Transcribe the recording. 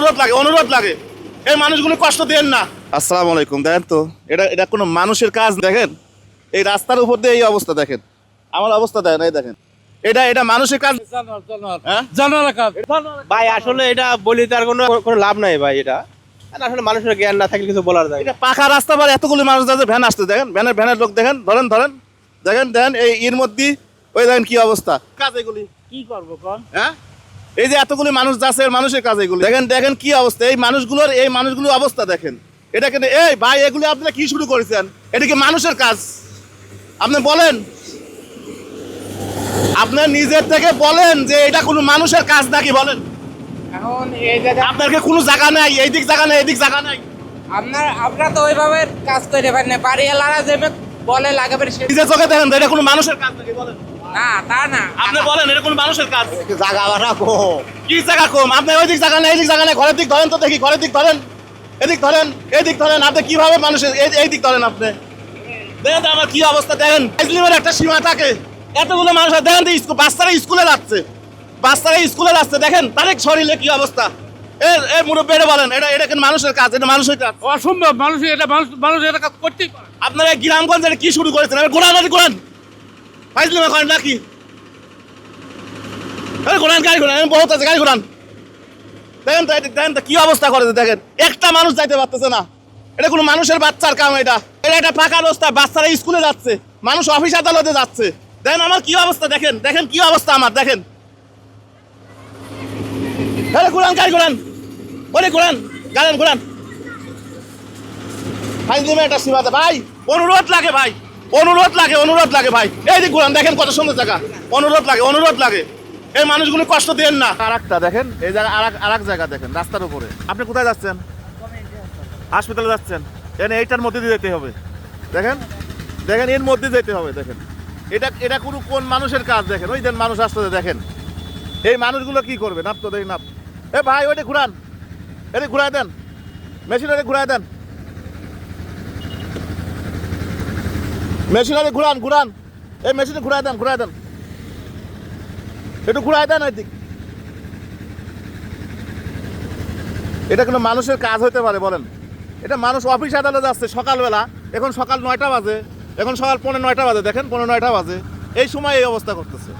অনুরোধ লাগে অনুরোধ লাগে। এই মানুষগুলো কষ্ট দেন না। আসসালামু আলাইকুম দেখেন তো এটা এটা কোনো মানুষের কাজ দেখেন। এই রাস্তার উপর দিয়ে এই অবস্থা দেখেন। আমার অবস্থা দেখেন এই দেখেন। এটা এটা মানুষের কাজ। হ্যাঁ? ভাই আসলে এটা বলি তার কোনো কোনো লাভ নাই ভাই এটা। আসলে মানুষের জ্ঞান না থাকলে কিছু বলার যায় এটা পাকা রাস্তা পর এতগুলো মানুষ যাচ্ছে ভ্যান আসতে দেখেন। ভ্যানের ভ্যানের লোক দেখেন ধরেন ধরেন। দেখেন দেখেন এই এর মধ্যে ওই দেখেন কি অবস্থা। কাজ এগুলি। কি করব কন? হ্যাঁ? এই যে এতগুলি মানুষ যাচ্ছে মানুষের কাজ এগুলি। দেখেন দেখেন কি অবস্থা। এই মানুষগুলোর এই মানুষগুলোর অবস্থা দেখেন। এটা কিন্তু এই ভাই এগুলি আপনারা কি শুরু করেছেন? এটা কি মানুষের কাজ? আপনি বলেন। আপনার নিজের থেকে বলেন যে এটা কোনো মানুষের কাজ নাকি বলেন। এখন এই জায়গা আপনার কি কোনো জায়গা নাই? এই দিক জায়গা নাই এই দিক জায়গা নাই? আপনার আপনারা তো ওইভাবে কাজ করে পারেন না। বলে লাগাবে নিজের চোখে দেখেন এটা কোনো মানুষের কাজ নাকি বলেন। না তা না। আপনি বলেন এটা কোনো মানুষের কাজ? জায়গা ভাড়া কো কি জায়গা কম? আপনি ওই দিক জায়গা নেই এই দিক জায়গা নেই। ঘরের দিক ধরেন তো দেখি ঘরের দিক ধরেন। এদিক ধরেন এই দিক ধরেন। আপনি কীভাবে মানুষের এই দিক ধরেন আপনি? দেখেন আমার কি অবস্থা দেখেন। ইসলিমের একটা সীমা থাকে। এতগুলো মানুষ দেখেন তো স্কুল বাচ্চারা স্কুলে যাচ্ছে। বাচ্চারা স্কুলে যাচ্ছে দেখেন। তারেক শরীরে কি অবস্থা? এ এ বলেন এটা এটা কিন্তু মানুষের কাজ এটা মানুষের কাজ। অসম্ভব মানুষ এটা মানুষ মানুষ এটা কাজ করতেই পারে আপনারা এই গ্রামগঞ্জে এটা কি শুরু করেছেন? এবার গোড়ান ফাইজলিমা করেন নাকি আরে গাড়ি ঘোড়ান বহুত আছে, গাড়ি ঘোড়ান দেখেন তো দেখেন তো, কি অবস্থা করেছে, দেখেন। একটা মানুষ যাইতে পারতেছে না। এটা কোনো মানুষের বাচ্চার কাম এটা। এটা একটা ফাঁকা রাস্তা, বাচ্চারা স্কুলে যাচ্ছে। মানুষ অফিস আদালতে যাচ্ছে। দেখেন আমার কি অবস্থা, দেখেন দেখেন কি অবস্থা আমার, দেখেন। আরে ঘোড়ান গাড়ি ঘোড়ান ওরে ঘোড়ান গাড়েন ঘোড়ান ফাইজলিমে একটা সীমাতে। ভাই, অনুরোধ লাগে ভাই। অনুরোধ লাগে অনুরোধ লাগে ভাই। এই দিক ঘুরান দেখেন কত সুন্দর জায়গা। অনুরোধ লাগে অনুরোধ লাগে। এই মানুষগুলো কষ্ট দেন না। আর একটা দেখেন, এই জায়গা আর এক জায়গা দেখেন, রাস্তার উপরে। আপনি কোথায় যাচ্ছেন? হাসপাতালে যাচ্ছেন। এখানে এইটার মধ্যে দিয়ে যেতে হবে। দেখেন দেখেন, এর মধ্যে যেতে হবে, দেখেন। এটা এটা কোনো কোন মানুষের কাজ, দেখেন। ওই দেন মানুষ আসতে দেখেন। এই মানুষগুলো কি করবে? নাপ তো দেখি, নাপ। এ ভাই, ওইটা ঘুরান। এটা ঘুরাই দেন। মেশিন ওটা ঘুরাই দেন। মেশিনারি ঘুরান ঘুরান। এই মেশিনে ঘুরাই দেন ঘুরাই দেন। একটু ঘুরাই দেন এদিক। দিক এটা কোনো মানুষের কাজ হতে পারে, বলেন। এটা মানুষ অফিস আদালতে আসছে সকালবেলা, এখন সকাল নয়টা বাজে, এখন সকাল পনেরো নয়টা বাজে, দেখেন পনেরো নয়টা বাজে। এই সময় এই অবস্থা করতেছে।